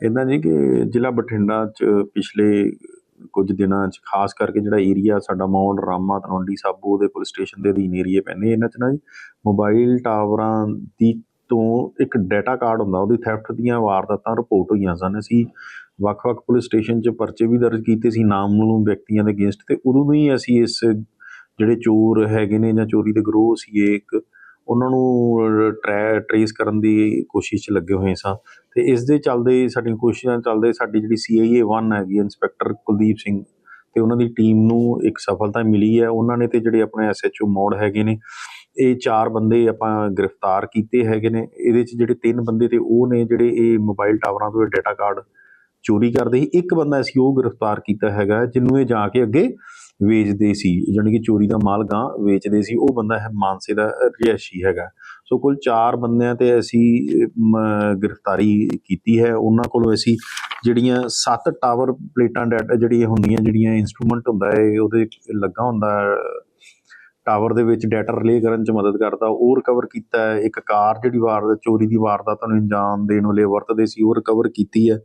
ਇਦਾਂ ਜੀ ਕਿ ਜ਼ਿਲ੍ਹਾ ਬਠਿੰਡਾ ਚ ਪਿਛਲੇ ਕੁਝ ਦਿਨਾਂ ਚ, ਖਾਸ ਕਰਕੇ ਜਿਹੜਾ ਏਰੀਆ ਸਾਡਾ ਮੌਂਡ ਰਾਮਾ ਤਲਵੰਡੀ ਸਾਬੋ ਦੇ ਪੁਲਿਸ ਸਟੇਸ਼ਨ ਦੇ ਅਧੀਨ ਏਰੀਆ ਪੈਂਦੇ ਇਹਨਾਂ ਚ ਨਾ ਜੀ ਮੋਬਾਈਲ ਟਾਵਰਾਂ ਦੀ ਤੋਂ ਇੱਕ ਡਾਟਾ ਕਾਰਡ ਹੁੰਦਾ, ਉਹਦੀ ਥੈਫਟ ਦੀਆਂ ਵਾਰਦਾਤਾਂ ਰਿਪੋਰਟ ਹੋਈਆਂ ਸਨ। ਅਸੀਂ ਵੱਖ-ਵੱਖ ਪੁਲਿਸ ਸਟੇਸ਼ਨ 'ਚ ਪਰਚੇ ਵੀ ਦਰਜ ਕੀਤੇ ਸੀ ਨਾਮਲੂਮ ਵਿਅਕਤੀਆਂ ਦੇ ਅਗੇਂਸਟ ਤੇ ਉਦੋਂ ਹੀ ਅਸੀਂ ਇਸ ਜਿਹੜੇ ਚੋਰ ਹੈਗੇ ਨੇ ਜਾਂ ਚੋਰੀ ਦੇ ਗਰੋਹ ਸੀ ਇੱਕ ਉਹਨਾਂ ਨੂੰ ਟਰੈ, ਟਰੇਸ ਕਰਨ ਦੀ ਕੋਸ਼ਿਸ਼ 'ਚ ਲੱਗੇ ਹੋਏ ਸਾਂ। ਅਤੇ ਇਸ ਦੇ ਚੱਲਦੇ ਸਾਡੀਆਂ ਕੋਸ਼ਿਸ਼ਾਂ ਚੱਲਦੇ ਸਾਡੀ ਜਿਹੜੀ ਸੀ ਆਈ ਏ ਵਨ ਹੈਗੀ ਇੰਸਪੈਕਟਰ ਕੁਲਦੀਪ ਸਿੰਘ ਅਤੇ ਉਹਨਾਂ ਦੀ ਟੀਮ ਨੂੰ ਇੱਕ ਸਫਲਤਾ ਮਿਲੀ ਹੈ। ਉਹਨਾਂ ਨੇ ਤੇ ਜਿਹੜੇ ਆਪਣੇ ਐਸਐਚਓ ਮੋੜ ਹੈਗੇ ਨੇ, ਇਹ ਚਾਰ ਬੰਦੇ ਆਪਾਂ ਗ੍ਰਿਫਤਾਰ ਕੀਤੇ ਹੈਗੇ ਨੇ। ਇਹਦੇ 'ਚ ਜਿਹੜੇ ਤਿੰਨ ਬੰਦੇ ਤੇ ਉਹ ਨੇ ਜਿਹੜੇ ਇਹ ਮੋਬਾਈਲ ਟਾਵਰਾਂ ਤੋਂ ਡਾਟਾ ਕਾਰਡ ਚੋਰੀ ਕਰਦੇ ਸੀ। ਇੱਕ ਬੰਦਾ ਅਸੀਂ ਉਹ ਗ੍ਰਿਫਤਾਰ ਕੀਤਾ ਹੈਗਾ, ਜਿਹਨੂੰ ਇਹ ਜਾ ਕੇ ਅੱਗੇ ਵੇਚਦੇ ਸੀ, ਜਾਣੀ ਕਿ ਚੋਰੀ ਦਾ ਮਾਲ ਗਾਂ ਵੇਚਦੇ ਸੀ, ਉਹ ਬੰਦਾ ਹੈ ਮਾਨਸੇ ਦਾ ਰਿਹਾਇਸ਼ੀ ਹੈਗਾ। ਸੋ ਕੁੱਲ ਚਾਰ ਬੰਦਿਆਂ ਤੇ ਅਸੀਂ ਗ੍ਰਿਫਤਾਰੀ ਕੀਤੀ ਹੈ। ਉਹਨਾਂ ਕੋਲੋਂ ਅਸੀਂ ਜਿਹੜੀਆਂ ਸੱਤ ਟਾਵਰ ਪਲੇਟਾਂ ਡਾਟਾ ਜਿਹੜੀਆਂ ਹੁੰਦੀਆਂ, ਜਿਹੜੀਆਂ ਇਨਸਟਰੂਮੈਂਟ ਹੁੰਦਾ ਹੈ, ਉਹਦੇ ਲੱਗਾ ਹੁੰਦਾ ਟਾਵਰ ਦੇ ਵਿੱਚ ਡਾਟਾ ਰਿਲੇ ਕਰਨ 'ਚ ਮਦਦ ਕਰਦਾ, ਉਹ ਰਿਕਵਰ ਕੀਤਾ ਹੈ। ਇੱਕ ਕਾਰ ਜਿਹੜੀ ਵਾਰਦਾਤ ਚੋਰੀ ਦੀ ਵਾਰਦਾਤ ਨੂੰ ਅੰਜਾਮ ਦੇਣ ਵਾਲੇ ਵਰਤਦੇ ਸੀ, ਉਹ ਰਿਕਵਰ ਕੀਤੀ ਹੈ।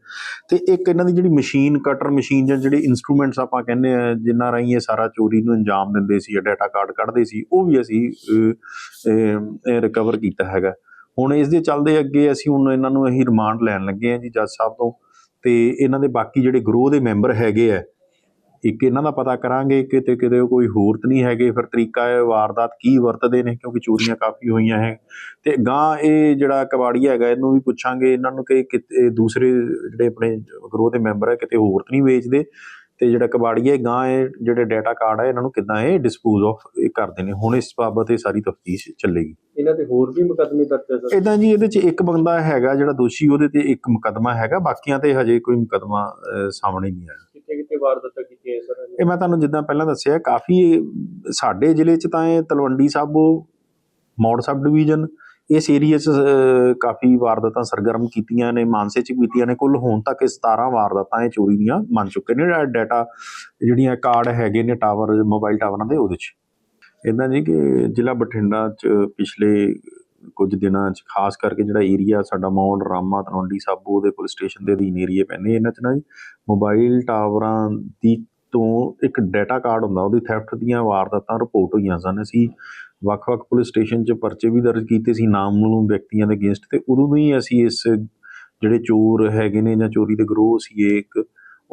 ਤੇ ਇੱਕ ਇਹਨਾਂ ਦੀ ਜਿਹੜੀ ਮਸ਼ੀਨ ਕਟਰ ਮਸ਼ੀਨ ਜਾਂ ਜਿਹੜੇ ਇਨਸਟਰੂਮੈਂਟਸ ਆਪਾਂ ਕਹਿੰਦੇ ਆ, ਜਿਨ੍ਹਾਂ ਰਾਹੀਂ ਇਹ ਸਾਰਾ ਚੋਰੀ ਨੂੰ ਅੰਜਾਮ ਦਿੰਦੇ ਸੀ ਜਾਂ ਡਾਟਾ ਕਾਰਡ ਕੱਢਦੇ ਸੀ, ਉਹ ਵੀ ਅਸੀਂ ਰਿਕਵਰ ਕੀਤਾ ਹੈਗਾ। ਹੁਣ ਇਸ ਦੇ ਚੱਲਦੇ ਅੱਗੇ ਅਸੀਂ ਹੁਣ ਇਹਨਾਂ ਨੂੰ ਅਸੀਂ ਰਿਮਾਂਡ ਲੈਣ ਲੱਗੇ ਆ ਜੀ ਜੱਜ ਸਾਹਿਬ ਤੋਂ। ਤੇ ਇਹਨਾਂ ਦੇ ਬਾਕੀ ਜਿਹੜੇ ਗਰੋਹ ਦੇ ਮੈਂਬਰ ਹੈਗੇ ਆ ਇੱਕ ਇਹਨਾਂ ਦਾ ਪਤਾ ਕਰਾਂਗੇ ਕਿ ਕਿਤੇ ਕਿਤੇ ਕੋਈ ਹੋਰ ਤਾਂ ਨਹੀਂ ਹੈਗੇ ਫਿਰ ਤਰੀਕਾ ਇਹ ਵਾਰਦਾਤ ਕੀ ਵਰਤਦੇ ਨੇ ਕਿਉਂਕਿ ਚੋਰੀਆਂ ਕਾਫੀ ਹੋਈਆਂ ਹੈ। ਤੇ ਗਾਂ ਇਹ ਜਿਹੜਾ ਕਬਾੜੀ ਹੈਗਾ ਇਹਨੂੰ ਵੀ ਪੁੱਛਾਂਗੇ ਇਹਨਾਂ ਨੂੰ ਕਿ ਕਿਤੇ ਦੂਸਰੇ ਜਿਹੜੇ ਆਪਣੇ ਗਰੋਹ ਦੇ ਮੈਂਬਰ ਹੈ ਕਿਤੇ ਹੋਰ ਤਾਂ ਨਹੀਂ ਵੇਚਦੇ। ਤੇ ਜਿਹੜਾ ਕਬਾੜੀ ਹੈ ਗਾਂ ਇਹ ਜਿਹੜੇ ਡਾਟਾ ਕਾਰਡ ਹੈ ਇਹਨਾਂ ਨੂੰ ਕਿੱਦਾਂ ਇਹ ਡਿਸਪੋਜ਼ ਆਫ ਕਰਦੇ ਨੇ। ਹੁਣ ਇਸ ਬਾਬਤ ਇਹ ਸਾਰੀ ਤਫਤੀਸ਼ ਚੱਲੇਗੀ। ਇਹਨਾਂ ਤੇ ਹੋਰ ਵੀ ਮੁਕੱਦਮੇ ਦਰਜ ਹੈ ਸਰ? ਇਦਾਂ ਜੀ ਇਹਦੇ ਚ ਇੱਕ ਬੰਦਾ ਹੈਗਾ ਜਿਹੜਾ ਦੋਸ਼ੀ ਉਹਦੇ ਤੇ ਇੱਕ ਮੁਕੱਦਮਾ ਹੈਗਾ ਬਾਕੀਆਂ ਤੇ ਹਜੇ ਕੋਈ ਮੁਕੱਦਮਾ ਸਾਹਮਣੇ ਨਹੀਂ ਆਇਆ। ਵਾਰਦਾਤਾਂ ਕੀਤੀਆਂ ਸਰ? ਇਹ ਮੈਂ ਤੁਹਾਨੂੰ ਜਿੱਦਾਂ ਪਹਿਲਾਂ ਦੱਸਿਆ, ਕਾਫੀ ਸਾਡੇ ਜ਼ਿਲ੍ਹੇ 'ਚ ਤਾਂ ਇਹ ਤਲਵੰਡੀ ਸਾਬੋ ਮੌੜ ਸਬ ਡਿਵੀਜ਼ਨ ਇਸ ਏਰੀਆ 'ਚ ਕਾਫੀ ਵਾਰਦਾਤਾਂ ਸਰਗਰਮ ਕੀਤੀਆਂ ਨੇ, ਮਾਨਸੇ 'ਚ ਕੀਤੀਆਂ ਨੇ। ਕੁੱਲ ਹੁਣ ਤੱਕ ਇਹ 17 ਵਾਰਦਾਤਾਂ ਇਹ ਚੋਰੀ ਦੀਆਂ ਮੰਨ ਚੁੱਕੇ ਨੇ। ਡਾਟਾ ਜਿਹੜੀਆਂ ਕਾਰਡ ਹੈਗੇ ਨੇ ਟਾਵਰ ਮੋਬਾਈਲ ਟਾਵਰਾਂ ਦੇ, ਉਹਦੇ 'ਚ। ਇਦਾਂ ਜੀ ਕਿ ਜ਼ਿਲ੍ਹਾ ਬਠਿੰਡਾ 'ਚ ਪਿਛਲੇ ਕੁਝ ਦਿਨਾਂ 'ਚ, ਖਾਸ ਕਰਕੇ ਜਿਹੜਾ ਏਰੀਆ ਸਾਡਾ ਮੌਂਡ ਰਾਮਾ ਤਲਵੰਡੀ ਸਾਬੋ ਦੇ ਪੁਲਿਸ ਸਟੇਸ਼ਨ ਦੇ ਅਧੀਨ ਏਰੀਏ ਪੈਂਦੇ ਇਹਨਾਂ 'ਚ ਨਾ ਜੀ ਮੋਬਾਈਲ ਟਾਵਰਾਂ ਦੀ ਤੋਂ ਇੱਕ ਡਾਟਾ ਕਾਰਡ ਹੁੰਦਾ, ਉਹਦੀ ਥੈਫਟ ਦੀਆਂ ਵਾਰਦਾਤਾਂ ਰਿਪੋਰਟ ਹੋਈਆਂ ਸਨ। ਅਸੀਂ ਵੱਖ-ਵੱਖ ਪੁਲਿਸ ਸਟੇਸ਼ਨ 'ਚ ਪਰਚੇ ਵੀ ਦਰਜ ਕੀਤੇ ਸੀ ਨਾਮਲੂਮ ਵਿਅਕਤੀਆਂ ਦੇ ਅਗੇਂਸਟ ਤੇ ਉਦੋਂ ਹੀ ਅਸੀਂ ਇਸ ਜਿਹੜੇ ਚੋਰ ਹੈਗੇ ਨੇ ਜਾਂ ਚੋਰੀ ਦੇ ਗਰੋਹ ਸੀ ਇੱਕ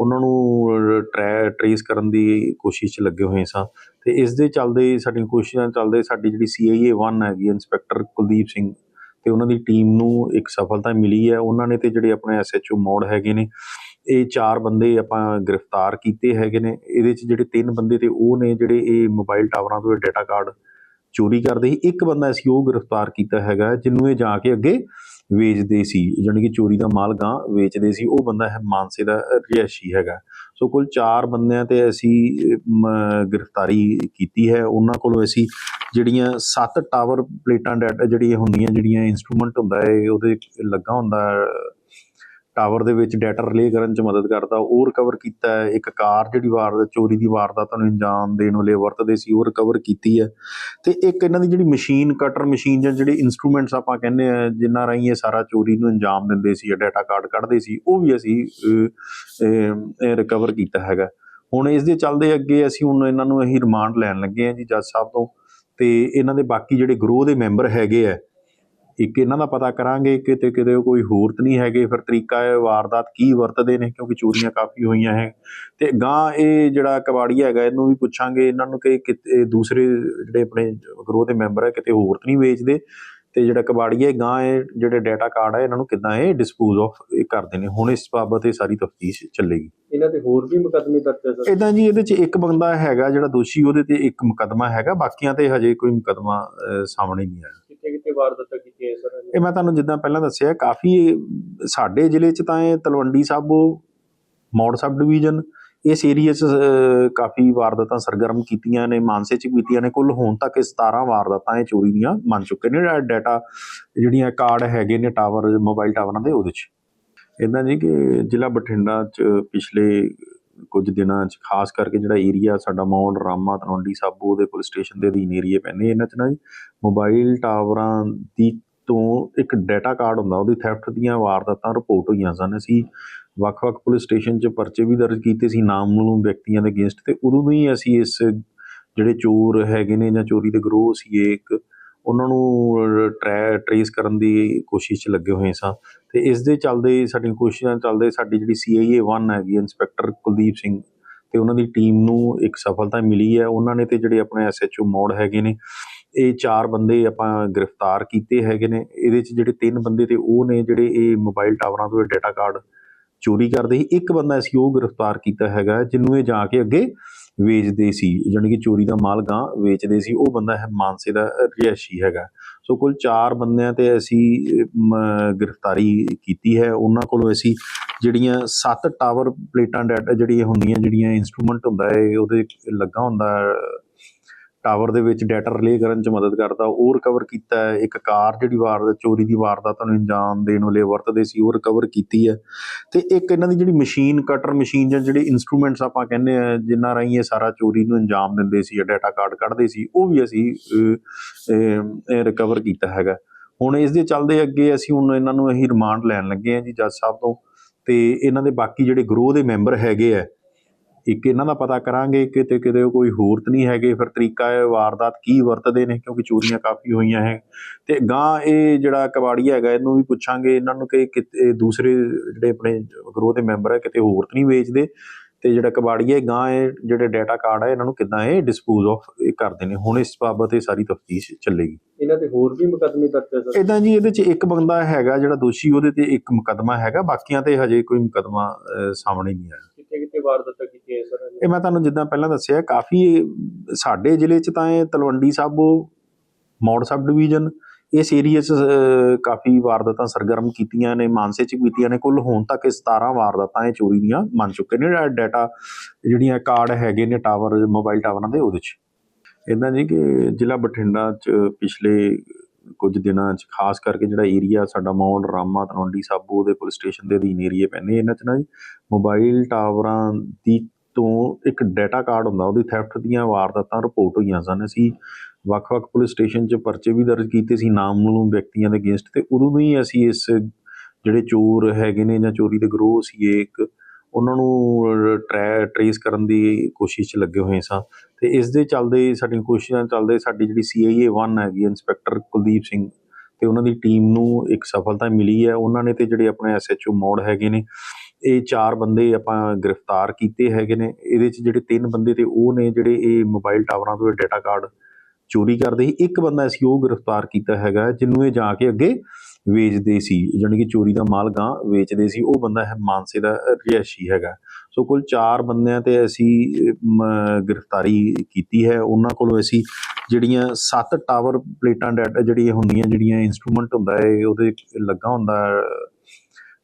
ਉਹਨਾਂ ਨੂੰ ਟਰੈ, ਟਰੇਸ ਕਰਨ ਦੀ ਕੋਸ਼ਿਸ਼ 'ਚ ਲੱਗੇ ਹੋਏ ਸਾਂ। ਅਤੇ ਇਸ ਦੇ ਚੱਲਦੇ ਸਾਡੀਆਂ ਕੋਸ਼ਿਸ਼ਾਂ ਚੱਲਦੇ ਸਾਡੀ ਜਿਹੜੀ ਸੀ ਆਈ ਏ ਵਨ ਹੈਗੀ ਇੰਸਪੈਕਟਰ ਕੁਲਦੀਪ ਸਿੰਘ ਅਤੇ ਉਹਨਾਂ ਦੀ ਟੀਮ ਨੂੰ ਇੱਕ ਸਫਲਤਾ ਮਿਲੀ ਹੈ। ਉਹਨਾਂ ਨੇ ਤੇ ਜਿਹੜੇ ਆਪਣੇ ਐਸਐਚਓ ਮੋੜ ਹੈਗੇ ਨੇ, ਇਹ ਚਾਰ ਬੰਦੇ ਆਪਾਂ ਗ੍ਰਿਫਤਾਰ ਕੀਤੇ ਹੈਗੇ ਨੇ। ਇਹਦੇ 'ਚ ਜਿਹੜੇ ਤਿੰਨ ਬੰਦੇ ਤੇ ਉਹ ਨੇ ਜਿਹੜੇ ਇਹ ਮੋਬਾਈਲ ਟਾਵਰਾਂ ਤੋਂ ਡਾਟਾ ਕਾਰਡ ਚੋਰੀ ਕਰਦੇ ਸੀ। ਇੱਕ ਬੰਦਾ ਅਸੀਂ ਉਹ ਗ੍ਰਿਫਤਾਰ ਕੀਤਾ ਹੈਗਾ, ਜਿਹਨੂੰ ਇਹ ਜਾ ਕੇ ਅੱਗੇ ਵੇਚਦੇ ਸੀ, ਜਾਣੀ ਕਿ ਚੋਰੀ ਦਾ ਮਾਲ ਗਾਂ ਵੇਚਦੇ ਸੀ, ਉਹ ਬੰਦਾ ਹੈ ਮਾਨਸੇ ਦਾ ਰਿਹਾਇਸ਼ੀ ਹੈਗਾ। ਸੋ ਕੁੱਲ ਚਾਰ ਬੰਦਿਆਂ ਤੇ ਅਸੀਂ ਗ੍ਰਿਫਤਾਰੀ ਕੀਤੀ ਹੈ। ਉਹਨਾਂ ਕੋਲੋਂ ਅਸੀਂ ਜਿਹੜੀਆਂ ਸੱਤ ਟਾਵਰ ਪਲੇਟਾਂ ਡਾਟਾ ਜਿਹੜੀਆਂ ਹੁੰਦੀਆਂ, ਜਿਹੜੀਆਂ ਇਨਸਟਰੂਮੈਂਟ ਹੁੰਦਾ ਹੈ, ਉਹਦੇ ਲੱਗਾ ਹੁੰਦਾ ਟਾਵਰ ਦੇ ਵਿੱਚ ਡਾਟਾ ਰਿਲੇ ਕਰਨ 'ਚ ਮਦਦ ਕਰਦਾ, ਉਹ ਰਿਕਵਰ ਕੀਤਾ ਹੈ। ਇੱਕ ਕਾਰ ਜਿਹੜੀ ਵਾਰਦਾਤ ਚੋਰੀ ਦੀ ਵਾਰਦਾਤ ਨੂੰ ਅੰਜਾਮ ਦੇਣ ਵਾਲੇ ਵਰਤਦੇ ਸੀ, ਉਹ ਰਿਕਵਰ ਕੀਤੀ ਹੈ। ਤੇ ਇੱਕ ਇਹਨਾਂ ਦੀ ਜਿਹੜੀ ਮਸ਼ੀਨ ਕਟਰ ਮਸ਼ੀਨ ਜਾਂ ਜਿਹੜੇ ਇਨਸਟਰੂਮੈਂਟਸ ਆਪਾਂ ਕਹਿੰਦੇ ਆ, ਜਿਨ੍ਹਾਂ ਰਾਹੀਂ ਇਹ ਸਾਰਾ ਚੋਰੀ ਨੂੰ ਅੰਜਾਮ ਦਿੰਦੇ ਸੀ ਜਾਂ ਡਾਟਾ ਕਾਰਡ ਕੱਢਦੇ ਸੀ, ਉਹ ਵੀ ਅਸੀਂ ਰਿਕਵਰ ਕੀਤਾ ਹੈਗਾ। ਹੁਣ ਇਸ ਦੇ ਚੱਲਦੇ ਅੱਗੇ ਅਸੀਂ ਹੁਣ ਇਹਨਾਂ ਨੂੰ ਅਸੀਂ ਰਿਮਾਂਡ ਲੈਣ ਲੱਗੇ ਆ ਜੀ ਜੱਜ ਸਾਹਿਬ ਤੋਂ। ਤੇ ਇਹਨਾਂ ਦੇ ਬਾਕੀ ਜਿਹੜੇ ਗਰੋਹ ਦੇ ਮੈਂਬਰ ਹੈਗੇ ਆ ਇੱਕ ਇਹਨਾਂ ਦਾ ਪਤਾ ਕਰਾਂਗੇ ਕਿ ਕਿਤੇ ਕਿਤੇ ਕੋਈ ਹੋਰ ਤਾਂ ਨਹੀਂ ਹੈਗੇ ਫਿਰ ਤਰੀਕਾ ਇਹ ਵਾਰਦਾਤ ਕੀ ਵਰਤਦੇ ਨੇ ਕਿਉਂਕਿ ਚੋਰੀਆਂ ਕਾਫੀ ਹੋਈਆਂ ਹੈ। ਤੇ ਗਾਂ ਇਹ ਜਿਹੜਾ ਕਬਾੜੀ ਹੈਗਾ ਇਹਨੂੰ ਵੀ ਪੁੱਛਾਂਗੇ ਇਹਨਾਂ ਨੂੰ ਕਿ ਕਿਤੇ ਦੂਸਰੇ ਜਿਹੜੇ ਆਪਣੇ ਗਰੋਹ ਦੇ ਮੈਂਬਰ ਹੈ ਕਿਤੇ ਹੋਰ ਤਾਂ ਨਹੀਂ ਵੇਚਦੇ। ਤੇ ਜਿਹੜਾ ਕਬਾੜੀ ਹੈ ਗਾਂ ਇਹ ਜਿਹੜੇ ਡਾਟਾ ਕਾਰਡ ਹੈ ਇਹਨਾਂ ਨੂੰ ਕਿੱਦਾਂ ਇਹ ਡਿਸਪੋਜ਼ ਆਫ ਕਰਦੇ ਨੇ। ਹੁਣ ਇਸ ਬਾਬਤ ਇਹ ਸਾਰੀ ਤਫਤੀਸ਼ ਚੱਲੇਗੀ। ਇਹਨਾਂ ਤੇ ਹੋਰ ਵੀ ਮੁਕੱਦਮੇ ਦਰਜ ਹੈ ਸਰ? ਇਦਾਂ ਜੀ ਇਹਦੇ 'ਚ ਇੱਕ ਬੰਦਾ ਹੈਗਾ ਜਿਹੜਾ ਦੋਸ਼ੀ ਉਹਦੇ ਤੇ ਇੱਕ ਮੁਕੱਦਮਾ ਹੈਗਾ ਬਾਕੀਆਂ ਤੇ ਹਜੇ ਕੋਈ ਮੁਕੱਦਮਾ ਸਾਹਮਣੇ ਨਹੀਂ ਆਇਆ। ਵਾਰਦਾਤਾਂ ਕੀਤੀਆਂ ਸਰ ਇਹ ਮੈਂ ਤੁਹਾਨੂੰ ਜਿੱਦਾਂ ਪਹਿਲਾਂ ਦੱਸਿਆ, ਕਾਫੀ ਸਾਡੇ ਜ਼ਿਲ੍ਹੇ 'ਚ ਤਾਂ ਇਹ ਤਲਵੰਡੀ ਸਾਬੋ ਮੌੜ ਸਬ ਡਿਵੀਜ਼ਨ ਇਸ ਏਰੀਆ 'ਚ ਕਾਫੀ ਵਾਰਦਾਤਾਂ ਸਰਗਰਮ ਕੀਤੀਆਂ ਨੇ, ਮਾਨਸੇ 'ਚ ਕੀਤੀਆਂ ਨੇ, ਕੁੱਲ ਹੁਣ ਤੱਕ ਇਹ 17 ਵਾਰਦਾਤਾਂ ਇਹ ਚੋਰੀ ਦੀਆਂ ਮੰਨ ਚੁੱਕੇ ਨੇ ਡਾਟਾ ਜਿਹੜੀਆਂ ਕਾਰਡ ਹੈਗੇ ਨੇ ਟਾਵਰ ਮੋਬਾਈਲ ਟਾਵਰਾਂ ਦੇ ਉਹਦੇ 'ਚ। ਇਦਾਂ ਜੀ ਕਿ ਜ਼ਿਲ੍ਹਾ ਬਠਿੰਡਾ 'ਚ ਪਿਛਲੇ ਕੁਝ ਦਿਨਾਂ 'ਚ, ਖਾਸ ਕਰਕੇ ਜਿਹੜਾ ਏਰੀਆ ਸਾਡਾ ਮੌਂਡ ਰਾਮਾ ਤਲਵੰਡੀ ਸਾਬੋ ਦੇ ਪੁਲਿਸ ਸਟੇਸ਼ਨ ਦੇ ਅਧੀਨ ਏਰੀਏ ਪੈਂਦੇ ਇਹਨਾਂ 'ਚ ਨਾ ਜੀ ਮੋਬਾਈਲ ਟਾਵਰਾਂ ਦੀ ਤੋਂ ਇੱਕ ਡਾਟਾ ਕਾਰਡ ਹੁੰਦਾ, ਉਹਦੀ ਥੈਫਟ ਦੀਆਂ ਵਾਰਦਾਤਾਂ ਰਿਪੋਰਟ ਹੋਈਆਂ ਸਨ। ਅਸੀਂ ਵੱਖ-ਵੱਖ ਪੁਲਿਸ ਸਟੇਸ਼ਨ 'ਚ ਪਰਚੇ ਵੀ ਦਰਜ ਕੀਤੇ ਸੀ ਨਾਮ ਨਾਮਲੂਮ ਵਿਅਕਤੀਆਂ ਦੇ ਅਗੇਂਸਟ ਤੇ, ਉਦੋਂ ਹੀ ਅਸੀਂ ਇਸ ਜਿਹੜੇ ਚੋਰ ਹੈਗੇ ਨੇ ਜਾਂ ਚੋਰੀ ਦੇ ਗਰੋਹ ਸੀ ਇੱਕ ਉਹਨਾਂ ਨੂੰ ਟਰੈ, ਟਰੇਸ ਕਰਨ ਦੀ ਕੋਸ਼ਿਸ਼ 'ਚ ਲੱਗੇ ਹੋਏ ਸਾਂ। ਅਤੇ ਇਸ ਦੇ ਚੱਲਦੇ, ਸਾਡੀਆਂ ਕੋਸ਼ਿਸ਼ਾਂ ਚੱਲਦੇ ਸਾਡੀ ਜਿਹੜੀ ਸੀ ਆਈ ਏ ਵਨ ਹੈਗੀ ਇੰਸਪੈਕਟਰ ਕੁਲਦੀਪ ਸਿੰਘ ਅਤੇ ਉਹਨਾਂ ਦੀ ਟੀਮ ਨੂੰ ਇੱਕ ਸਫਲਤਾ ਮਿਲੀ ਹੈ। ਉਹਨਾਂ ਨੇ ਤੇ ਜਿਹੜੇ ਆਪਣੇ ਐਸਐਚਓ ਮੋੜ ਹੈਗੇ ਨੇ, ਇਹ ਚਾਰ ਬੰਦੇ ਆਪਾਂ ਗ੍ਰਿਫਤਾਰ ਕੀਤੇ ਹੈਗੇ ਨੇ। ਇਹਦੇ 'ਚ ਜਿਹੜੇ ਤਿੰਨ ਬੰਦੇ ਤੇ ਉਹ ਨੇ ਜਿਹੜੇ ਇਹ ਮੋਬਾਈਲ ਟਾਵਰਾਂ ਤੋਂ ਡਾਟਾ ਕਾਰਡ ਚੋਰੀ ਕਰਦੇ ਸੀ। ਇੱਕ ਬੰਦਾ ਅਸੀਂ ਉਹ ਗ੍ਰਿਫਤਾਰ ਕੀਤਾ ਹੈਗਾ, ਜਿਹਨੂੰ ਇਹ ਜਾ ਕੇ ਅੱਗੇ ਵੇਚਦੇ ਸੀ ਜਾਣੀ ਕਿ ਚੋਰੀ ਦਾ ਮਾਲ ਗਾਂ ਵੇਚਦੇ ਸੀ ਉਹ ਬੰਦਾ ਹੈ ਮਾਨਸੇ ਦਾ ਰਿਹਾਇਸ਼ੀ ਹੈਗਾ। ਸੋ ਕੁੱਲ ਚਾਰ ਬੰਦਿਆਂ ਤੇ ਅਸੀਂ ਮ, ਗ੍ਰਿਫਤਾਰੀ ਕੀਤੀ ਹੈ। ਉਹਨਾਂ ਕੋਲੋਂ ਅਸੀਂ ਜਿਹੜੀਆਂ ਸੱਤ ਟਾਵਰ ਪਲੇਟਾਂ ਡਾਟਾ ਜਿਹੜੀਆਂ ਹੁੰਦੀਆਂ ਜਿਹੜੀਆਂ ਇਨਸਟਰੂਮੈਂਟ ਹੁੰਦਾ ਹੈ ਉਹਦੇ ਲੱਗਾ ਹੁੰਦਾ ਟਾਵਰ ਦੇ ਵਿੱਚ ਡਾਟਾ ਰਿਲੇ ਕਰਨ 'ਚ ਮਦਦ ਕਰਦਾ, ਉਹ ਰਿਕਵਰ ਕੀਤਾ ਹੈ। ਇੱਕ ਕਾਰ ਜਿਹੜੀ ਵਾਰਦਾਤ ਚੋਰੀ ਦੀ ਵਾਰਦਾਤ ਨੂੰ ਅੰਜਾਮ ਦੇਣ ਵਾਲੇ ਵਰਤਦੇ ਸੀ, ਉਹ ਰਿਕਵਰ ਕੀਤੀ ਹੈ। ਤੇ ਇੱਕ ਇਹਨਾਂ ਦੀ ਜਿਹੜੀ ਮਸ਼ੀਨ ਕਟਰ ਮਸ਼ੀਨ ਜਾਂ ਜਿਹੜੇ ਇਨਸਟਰੂਮੈਂਟਸ ਆਪਾਂ ਕਹਿੰਦੇ ਆ, ਜਿਨ੍ਹਾਂ ਰਾਹੀਂ ਇਹ ਸਾਰਾ ਚੋਰੀ ਨੂੰ ਅੰਜਾਮ ਦਿੰਦੇ ਸੀ ਜਾਂ ਡਾਟਾ ਕਾਰਡ ਕੱਢਦੇ ਸੀ, ਉਹ ਵੀ ਅਸੀਂ ਰਿਕਵਰ ਕੀਤਾ ਹੈਗਾ। ਹੁਣ ਇਸ ਦੇ ਚੱਲਦੇ ਅੱਗੇ ਅਸੀਂ ਹੁਣ ਇਹਨਾਂ ਨੂੰ ਅਸੀਂ ਰਿਮਾਂਡ ਲੈਣ ਲੱਗੇ ਆ ਜੀ ਜੱਜ ਸਾਹਿਬ ਤੋਂ। ਤੇ ਇਹਨਾਂ ਦੇ ਬਾਕੀ ਜਿਹੜੇ ਗਰੋਹ ਦੇ ਮੈਂਬਰ ਹੈਗੇ ਆ ਇੱਕ ਇਹਨਾਂ ਦਾ ਪਤਾ ਕਰਾਂਗੇ ਕਿਤੇ ਕਿਤੇ ਕੋਈ ਹੋਰ ਤਾਂ ਨਹੀਂ ਹੈਗੇ। ਫਿਰ ਤਰੀਕਾ ਇਹ ਵਾਰਦਾਤ ਕੀ ਵਰਤਦੇ ਨੇ ਕਿਉਂਕਿ ਚੋਰੀਆਂ ਕਾਫੀ ਹੋਈਆਂ ਹੈ। ਤੇ ਗਾਂ ਇਹ ਜਿਹੜਾ ਕਬਾੜੀ ਹੈਗਾ ਇਹਨੂੰ ਵੀ ਪੁੱਛਾਂਗੇ। ਇਹਨਾਂ ਨੂੰ ਕਿ ਕਿਤੇ ਦੂਸਰੇ ਜਿਹੜੇ ਆਪਣੇ ਗਰੋਹ ਦੇ ਮੈਂਬਰ ਹੈ ਕਿਤੇ ਹੋਰ ਤਾਂ ਨਹੀਂ ਵੇਚਦੇ। ਤੇ ਜਿਹੜਾ ਕਬਾੜੀ ਹੈ ਗਾਂ ਇਹ ਜਿਹੜੇ ਡਾਟਾ ਕਾਰਡ ਹੈ ਇਹਨਾਂ ਨੂੰ ਕਿੱਦਾਂ ਇਹ ਡਿਸਪੋਜ਼ ਆਫ ਕਰਦੇ ਨੇ। ਹੁਣ ਇਸ ਬਾਬਤ ਇਹ ਸਾਰੀ ਤਫਤੀਸ਼ ਚੱਲੇਗੀ। ਇਹਨਾਂ ਤੇ ਹੋਰ ਵੀ ਮੁਕੱਦਮੇ ਦਰਜ ਹੈ ਸਰ? ਇਦਾਂ ਜੀ ਇਹਦੇ 'ਚ ਇੱਕ ਬੰਦਾ ਹੈਗਾ ਜਿਹੜਾ ਦੋਸ਼ੀ ਉਹਦੇ ਤੇ ਇੱਕ ਮੁਕੱਦਮਾ ਹੈਗਾ। ਬਾਕੀਆਂ ਤੇ ਹਜੇ ਕੋਈ ਮੁਕੱਦਮਾ ਸਾਹਮਣੇ ਨਹੀਂ ਆਇਆ। ਕਿਤੇ ਵਾਰਦਾਤਾਂ ਕੀਤੀਆਂ ਸਰ? ਇਹ ਮੈਂ ਤੁਹਾਨੂੰ ਜਿੱਦਾਂ ਪਹਿਲਾਂ ਦੱਸਿਆ, ਕਾਫੀ ਸਾਡੇ ਜ਼ਿਲ੍ਹੇ 'ਚ ਤਾਂ ਇਹ ਤਲਵੰਡੀ ਸਾਬੋ ਮੌੜ ਸਬ ਡਿਵੀਜ਼ਨ ਇਸ ਏਰੀਆ 'ਚ ਕਾਫੀ ਵਾਰਦਾਤਾਂ ਸਰਗਰਮ ਕੀਤੀਆਂ ਨੇ, ਮਾਨਸੇ 'ਚ ਕੀਤੀਆਂ ਨੇ। ਕੁੱਲ ਹੁਣ ਤੱਕ ਇਹ 17 ਵਾਰਦਾਤਾਂ ਇਹ ਚੋਰੀ ਦੀਆਂ ਮੰਨ ਚੁੱਕੇ ਨੇ। ਡਾਟਾ ਜਿਹੜੀਆਂ ਕਾਰਡ ਹੈਗੇ ਨੇ ਟਾਵਰ ਮੋਬਾਈਲ ਟਾਵਰਾਂ ਦੇ, ਉਹਦੇ 'ਚ। ਇਦਾਂ ਜੀ ਕਿ ਜ਼ਿਲ੍ਹਾ ਬਠਿੰਡਾ 'ਚ ਪਿਛਲੇ ਕੁਝ ਦਿਨਾਂ 'ਚ, ਖਾਸ ਕਰਕੇ ਜਿਹੜਾ ਏਰੀਆ ਸਾਡਾ ਮੌੜ ਰਾਮਾ ਤਲਵੰਡੀ ਸਾਬੋ ਦੇ ਪੁਲਿਸ ਸਟੇਸ਼ਨ ਦੇ ਅਧੀਨ ਏਰੀਏ ਪੈਂਦੇ ਇਹਨਾਂ 'ਚ ਨਾ ਜੀ ਮੋਬਾਈਲ ਟਾਵਰਾਂ ਦੀ ਤੋਂ ਇੱਕ ਡਾਟਾ ਕਾਰਡ ਹੁੰਦਾ, ਉਹਦੀ ਥੈਫਟ ਦੀਆਂ ਵਾਰਦਾਤਾਂ ਰਿਪੋਰਟ ਹੋਈਆਂ ਸਨ। ਅਸੀਂ ਵੱਖ-ਵੱਖ ਪੁਲਿਸ ਸਟੇਸ਼ਨ 'ਚ ਪਰਚੇ ਵੀ ਦਰਜ ਕੀਤੇ ਸੀ ਨਾਮ ਨਾਮਲੂਮ ਵਿਅਕਤੀਆਂ ਦੇ ਅਗੇਂਸਟ ਤੇ। ਉਦੋਂ ਤੋਂ ਹੀ ਅਸੀਂ ਇਸ ਜਿਹੜੇ ਚੋਰ ਹੈਗੇ ਨੇ ਜਾਂ ਚੋਰੀ ਦੇ ਗਰੋਹ ਸੀ ਇੱਕ ਉਹਨਾਂ ਨੂੰ ਟਰੈ, ਟਰੇਸ ਕਰਨ ਦੀ ਕੋਸ਼ਿਸ਼ 'ਚ ਲੱਗੇ ਹੋਏ ਸਾਂ। ਅਤੇ ਇਸ ਦੇ ਚੱਲਦੇ ਸਾਡੀਆਂ ਕੋਸ਼ਿਸ਼ਾਂ ਚੱਲਦੇ ਸਾਡੀ ਜਿਹੜੀ ਸੀ ਆਈ ਏ ਵਨ ਹੈਗੀ ਇੰਸਪੈਕਟਰ ਕੁਲਦੀਪ ਸਿੰਘ ਅਤੇ ਉਹਨਾਂ ਦੀ ਟੀਮ ਨੂੰ ਇੱਕ ਸਫਲਤਾ ਮਿਲੀ ਹੈ। ਉਹਨਾਂ ਨੇ ਤੇ ਜਿਹੜੇ ਆਪਣੇ ਐਸਐਚਓ ਮੋੜ ਹੈਗੇ ਨੇ, ਇਹ ਚਾਰ ਬੰਦੇ ਆਪਾਂ ਗ੍ਰਿਫਤਾਰ ਕੀਤੇ ਹੈਗੇ ਨੇ। ਇਹਦੇ 'ਚ ਜਿਹੜੇ ਤਿੰਨ ਬੰਦੇ ਤੇ ਉਹ ਨੇ ਜਿਹੜੇ ਇਹ ਮੋਬਾਈਲ ਟਾਵਰਾਂ ਤੋਂ ਡਾਟਾ ਕਾਰਡ ਚੋਰੀ ਕਰਦੇ ਸੀ। ਇੱਕ ਬੰਦਾ ਅਸੀਂ ਉਹ ਗ੍ਰਿਫਤਾਰ ਕੀਤਾ ਹੈਗਾ, ਜਿਹਨੂੰ ਇਹ ਜਾ ਕੇ ਅੱਗੇ ਵੇਚਦੇ ਸੀ ਜਾਣੀ ਕਿ ਚੋਰੀ ਦਾ ਮਾਲ ਗਾਂ ਵੇਚਦੇ ਸੀ ਉਹ ਬੰਦਾ ਹੈ ਮਾਨਸੇ ਦਾ ਰਿਹਾਇਸ਼ੀ ਹੈਗਾ। ਸੋ ਕੁੱਲ ਚਾਰ ਬੰਦਿਆਂ ਤੇ ਅਸੀਂ ਮ, ਗ੍ਰਿਫਤਾਰੀ ਕੀਤੀ ਹੈ। ਉਹਨਾਂ ਕੋਲੋਂ ਅਸੀਂ ਜਿਹੜੀਆਂ ਸੱਤ ਟਾਵਰ ਪਲੇਟਾਂ ਡਾਟਾ ਜਿਹੜੀਆਂ ਹੁੰਦੀਆਂ ਜਿਹੜੀਆਂ ਇਨਸਟਰੂਮੈਂਟ ਹੁੰਦਾ ਹੈ ਉਹਦੇ ਲੱਗਾ ਹੁੰਦਾ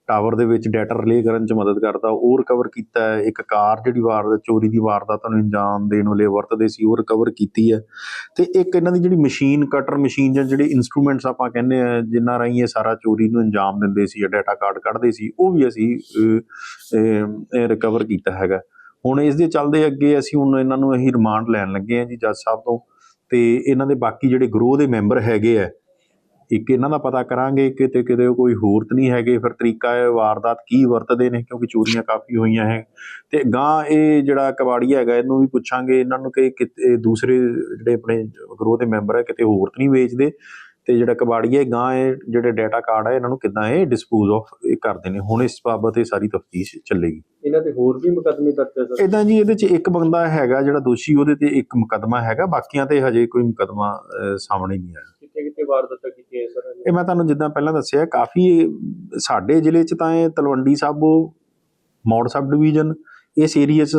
ਟਾਵਰ ਦੇ ਵਿੱਚ ਡਾਟਾ ਰਿਲੇ ਕਰਨ 'ਚ ਮਦਦ ਕਰਦਾ, ਉਹ ਰਿਕਵਰ ਕੀਤਾ ਹੈ। ਇੱਕ ਕਾਰ ਜਿਹੜੀ ਵਾਰਦਾਤ ਚੋਰੀ ਦੀ ਵਾਰਦਾਤ ਨੂੰ ਅੰਜਾਮ ਦੇਣ ਵਾਲੇ ਵਰਤਦੇ ਸੀ, ਉਹ ਰਿਕਵਰ ਕੀਤੀ ਹੈ। ਤੇ ਇੱਕ ਇਹਨਾਂ ਦੀ ਜਿਹੜੀ ਮਸ਼ੀਨ ਕਟਰ ਮਸ਼ੀਨ ਜਾਂ ਜਿਹੜੇ ਇਨਸਟਰੂਮੈਂਟਸ ਆਪਾਂ ਕਹਿੰਦੇ ਆ, ਜਿਨ੍ਹਾਂ ਰਾਹੀਂ ਇਹ ਸਾਰਾ ਚੋਰੀ ਨੂੰ ਅੰਜਾਮ ਦਿੰਦੇ ਸੀ ਜਾਂ ਡਾਟਾ ਕਾਰਡ ਕੱਢਦੇ ਸੀ, ਉਹ ਵੀ ਅਸੀਂ ਰਿਕਵਰ ਕੀਤਾ ਹੈਗਾ। ਹੁਣ ਇਸ ਦੇ ਚੱਲਦੇ ਅੱਗੇ ਅਸੀਂ ਹੁਣ ਇਹਨਾਂ ਨੂੰ ਅਸੀਂ ਰਿਮਾਂਡ ਲੈਣ ਲੱਗੇ ਆ ਜੀ ਜੱਜ ਸਾਹਿਬ ਤੋਂ। ਤੇ ਇਹਨਾਂ ਦੇ ਬਾਕੀ ਜਿਹੜੇ ਗਰੋਹ ਦੇ ਮੈਂਬਰ ਹੈਗੇ ਆ ਇੱਕ ਇਹਨਾਂ ਦਾ ਪਤਾ ਕਰਾਂਗੇ ਕਿਤੇ ਕਿਤੇ ਕੋਈ ਹੋਰ ਤਾਂ ਨਹੀਂ ਹੈਗੇ ਫਿਰ ਤਰੀਕਾ ਇਹ ਵਾਰਦਾਤ ਕੀ ਵਰਤਦੇ ਨੇ ਕਿਉਂਕਿ ਚੋਰੀਆਂ ਕਾਫੀ ਹੋਈਆਂ ਹੈ। ਤੇ ਗਾਂ ਇਹ ਜਿਹੜਾ ਕਬਾੜੀ ਹੈਗਾ ਇਹਨੂੰ ਵੀ ਪੁੱਛਾਂਗੇ ਇਹਨਾਂ ਨੂੰ ਕਿ ਕਿਤੇ ਦੂਸਰੇ ਜਿਹੜੇ ਆਪਣੇ ਗਰੋਹ ਦੇ ਮੈਂਬਰ ਹੈ ਕਿਤੇ ਹੋਰ ਤਾਂ ਨਹੀਂ ਵੇਚਦੇ। ਤੇ ਜਿਹੜਾ ਕਬਾੜੀ ਹੈ ਗਾਂ ਇਹ ਜਿਹੜੇ ਡਾਟਾ ਕਾਰਡ ਹੈ ਇਹਨਾਂ ਨੂੰ ਕਿੱਦਾਂ ਇਹ ਡਿਸਪੋਜ਼ ਆਫ ਕਰਦੇ ਨੇ। ਹੁਣ ਇਸ ਬਾਬਤ ਇਹ ਸਾਰੀ ਤਫਤੀਸ਼ ਚੱਲੇਗੀ। ਇਹਨਾਂ ਤੇ ਹੋਰ ਵੀ ਮੁਕੱਦਮੇ ਦਰਜ ਹੈ ਸਰ? ਇਦਾਂ ਜੀ ਇਹਦੇ 'ਚ ਇੱਕ ਬੰਦਾ ਹੈਗਾ ਜਿਹੜਾ ਦੋਸ਼ੀ ਉਹਦੇ ਤੇ ਇੱਕ ਮੁਕੱਦਮਾ ਹੈਗਾ ਬਾਕੀਆਂ ਤੇ ਹਜੇ ਕੋਈ ਮੁਕੱਦਮਾ ਸਾਹਮਣੇ ਨਹੀਂ ਆਇਆ। ਵਾਰਦਾਤਾਂ ਕੀਤੀਆਂ ਸਰ ਇਹ ਮੈਂ ਤੁਹਾਨੂੰ ਜਿੱਦਾਂ ਪਹਿਲਾਂ ਦੱਸਿਆ, ਕਾਫੀ ਸਾਡੇ ਜ਼ਿਲ੍ਹੇ 'ਚ ਤਾਂ ਇਹ ਤਲਵੰਡੀ ਸਾਬੋ ਮੌੜ ਸਬ ਡਿਵੀਜ਼ਨ ਇਸ ਏਰੀਆ 'ਚ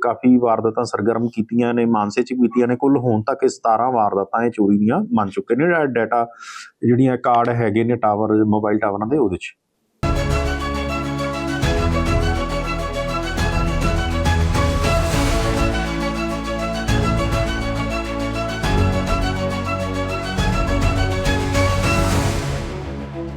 ਕਾਫੀ ਵਾਰਦਾਤਾਂ ਸਰਗਰਮ ਕੀਤੀਆਂ ਨੇ, ਮਾਨਸੇ 'ਚ ਕੀਤੀਆਂ ਨੇ। ਕੁੱਲ ਹੁਣ ਤੱਕ ਇਹ 17 ਵਾਰਦਾਤਾਂ ਇਹ ਚੋਰੀ ਦੀਆਂ ਮੰਨ ਚੁੱਕੇ ਨੇ। ਡਾਟਾ ਜਿਹੜੀਆਂ ਕਾਰਡ ਹੈਗੇ ਨੇ ਟਾਵਰ ਮੋਬਾਈਲ ਟਾਵਰਾਂ ਦੇ, ਉਹਦੇ 'ਚ।